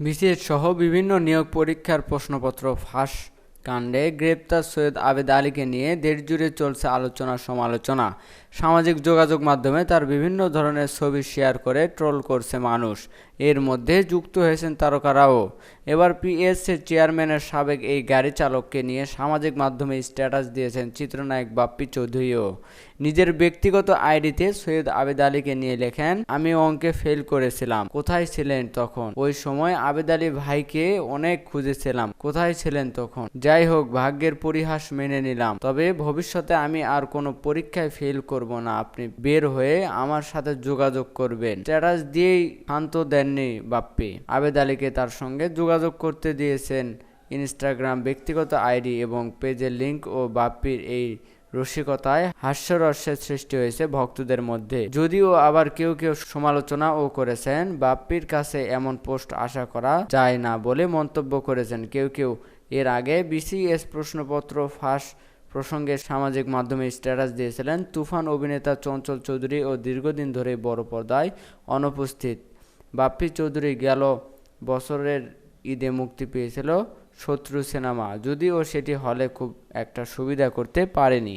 BCS সহ বিভিন্ন নিয়োগ পরীক্ষার প্রশ্নপত্র ফাঁস কাণ্ডে গ্রেপ্তার সৈয়দ আবেদ আলীকে নিয়ে দেড় জুড়ে চলছে আলোচনা সমালোচনা। সামাজিক যোগাযোগ মাধ্যমে তার বিভিন্ন ধরনের ছবি শেয়ার করে ট্রোল করছে মানুষ। এর মধ্যে যুক্ত হয়েছেন তারকারাও। এবার পিএসসি চেয়ারম্যানের সাবেক এই গাড়ি চালককে নিয়ে সামাজিক মাধ্যমে স্ট্যাটাস দিয়েছেন চিত্রনায়ক বাপ্পি চৌধুরীও। নিজের ব্যক্তিগত আইডিতে সৈয়দ আবেদ আলীকে নিয়ে লেখেন, আমি অঙ্কে ফেল করেছিলাম। কোথায় ছিলেন তখন? ওই সময় আবেদ আলী ভাইকে অনেক খুঁজেছিলাম, কোথায় ছিলেন তখন? যাই হোক, ভাগ্যের পরিহাস মেনে নিলাম। তবে ভবিষ্যতে আমি আর কোনো পরীক্ষায় ফেল করব না। আপনি বের হয়ে আমার সাথে যোগাযোগ করবেন। স্ট্যাটাস দিয়েই শান্ত দেননি বাপ্পি। আবেদ আলীকে তার সঙ্গে যোগাযোগ করতে দিয়েছেন ইনস্টাগ্রাম ব্যক্তিগত আইডি এবং পেজের লিংক ও বাপ্পির এই রসিকতায় হাস্যরসের সৃষ্টি হয়েছে ভক্তদের মধ্যে। যদিও আবার কেউ কেউ সমালোচনাও করেছেন, বাপ্পির কাছে এমন পোস্ট আশা করা যায় না বলে মন্তব্য করেছেন। কেউ কেউ এর আগে বিসিএস প্রশ্নপত্র ফাঁস প্রসঙ্গে সামাজিক মাধ্যমে স্ট্যাটাস দিয়েছিলেন, তুফান অভিনেতা চঞ্চল চৌধুরী ও দীর্ঘদিন ধরে বড় পর্দায় অনুপস্থিত। বাপ্পি চৌধুরী গেল বছরের ঈদে মুক্তি পেয়েছিল শত্রু সিনেমা যদিও সেটি হলে খুব একটা সুবিধা করতে পারেনি।